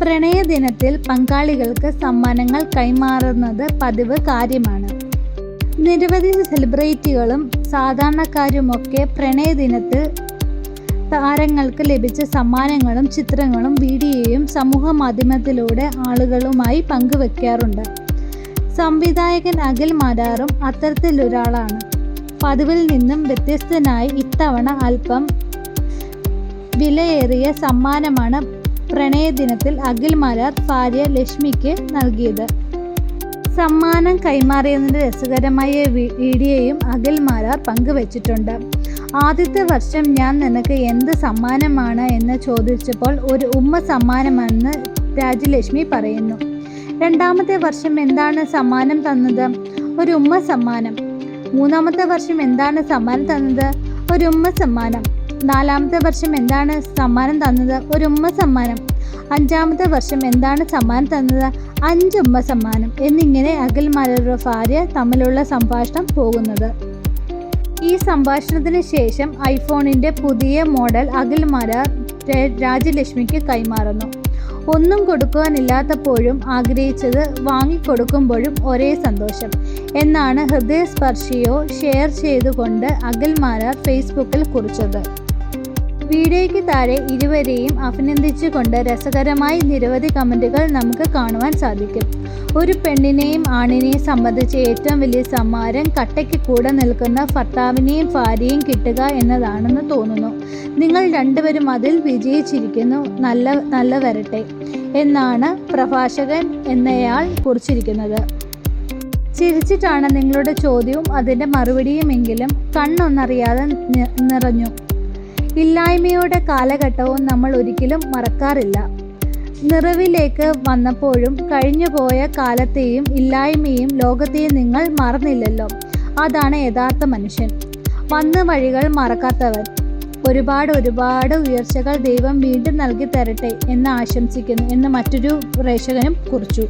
പ്രണയദിനത്തിൽ പങ്കാളികൾക്ക് സമ്മാനങ്ങൾ കൈമാറുന്നത് പതിവ് കാര്യമാണ്. നിരവധി സെലിബ്രിറ്റികളും സാധാരണക്കാരുമൊക്കെ പ്രണയദിനത്തിൽ താരങ്ങൾക്ക് ലഭിച്ച സമ്മാനങ്ങളും ചിത്രങ്ങളും വീഡിയോയും സമൂഹ മാധ്യമത്തിലൂടെ ആളുകളുമായി പങ്കുവെക്കാറുണ്ട്. സംവിധായകൻ അഖിൽ മാരാറും അത്തരത്തിലൊരാളാണ്. പതിവിൽ നിന്നും വ്യത്യസ്തനായി ഇത്തവണ അല്പം വിലയേറിയ സമ്മാനമാണ് പ്രണയദിനത്തിൽ അഖിൽ മാരാർ ഭാര്യ ലക്ഷ്മിക്ക് നൽകിയത്. സമ്മാനം കൈമാറിയതിന്റെ രസകരമായ വീഡിയോയും അഖിൽ മാരാർ പങ്കുവച്ചിട്ടുണ്ട്. ആദ്യത്തെ വർഷം ഞാൻ നിനക്ക് എന്ത് സമ്മാനമാണ് എന്ന് ചോദിച്ചപ്പോൾ ഒരു ഉമ്മ സമ്മാനമെന്ന് രാജലക്ഷ്മി പറയുന്നു. രണ്ടാമത്തെ വർഷം എന്താണ് സമ്മാനം തന്നത്? ഒരു ഉമ്മ സമ്മാനം. മൂന്നാമത്തെ വർഷം എന്താണ് സമ്മാനം തന്നത്? ഒരു ഉമ്മ സമ്മാനം. നാലാമത്തെ വർഷം എന്താണ് സമ്മാനം തന്നത്? ഒരു ഉമ്മ സമ്മാനം. അഞ്ചാമത്തെ വർഷം എന്താണ് സമ്മാനം തന്നത്? അഞ്ചുമ്മ സമ്മാനം. എന്നിങ്ങനെ അഖിൽമാരുടെ ഭാര്യ തമ്മിലുള്ള സംഭാഷണം പോകുന്നത്. ഈ സംഭാഷണത്തിന് ശേഷം ഐഫോണിന്റെ പുതിയ മോഡൽ അഖിൽമാരാർ രാജലക്ഷ്മിക്ക് കൈമാറുന്നു. ഒന്നും കൊടുക്കുവാനില്ലാത്തപ്പോഴും ആഗ്രഹിച്ചത് വാങ്ങിക്കൊടുക്കുമ്പോഴും ഒരേ സന്തോഷം. എന്നാണ് ഹൃദയസ്പർശിയോ ഷെയർ ചെയ്തുകൊണ്ട് അഖിൽമാരാർ ഫേസ്ബുക്കിൽ കുറിച്ചത്. വീഡിയോയ്ക്ക് താഴെ ഇരുവരെയും അഭിനന്ദിച്ചുകൊണ്ട് രസകരമായി നിരവധി കമന്റുകൾ നമുക്ക് കാണുവാൻ സാധിക്കും. ഒരു പെണ്ണിനെയും ആണിനെയും സംബന്ധിച്ച് ഏറ്റവും വലിയ സമ്മാനം കട്ടയ്ക്ക് കൂടെ നിൽക്കുന്ന ഭർത്താവിനെയും ഭാര്യയും കിട്ടുക എന്നതാണെന്ന് തോന്നുന്നു. നിങ്ങൾ രണ്ടുപേരും അതിൽ വിജയിച്ചിരിക്കുന്നു. നല്ല നല്ല വരട്ടെ എന്നാണ് പ്രഭാഷകൻ എന്നയാൾ കുറിച്ചിരിക്കുന്നത്. ചിരിച്ചിട്ടാണ് നിങ്ങളുടെ ചോദ്യവും അതിന്റെ മറുപടിയുമെങ്കിലും കണ്ണൊന്നറിയാതെ നിറഞ്ഞു. ഇല്ലായ്മയുടെ കാലഘട്ടവും നമ്മൾ ഒരിക്കലും മറക്കാറില്ല. നിറവിലേക്ക് വന്നപ്പോഴും കഴിഞ്ഞുപോയ കാലത്തെയും ഇല്ലായ്മയും ലോകത്തെയും നിങ്ങൾ മറന്നില്ലല്ലോ. അതാണ് യഥാർത്ഥ മനുഷ്യൻ. വന്ന വഴികൾ മറക്കാത്തവൻ. ഒരുപാട് ഒരുപാട് ഉയർച്ചകൾ ദൈവം വീണ്ടും നൽകി തരട്ടെ എന്ന് ആശംസിക്കുന്നു എന്ന് മറ്റൊരു പ്രേക്ഷകനും കുറിച്ചു.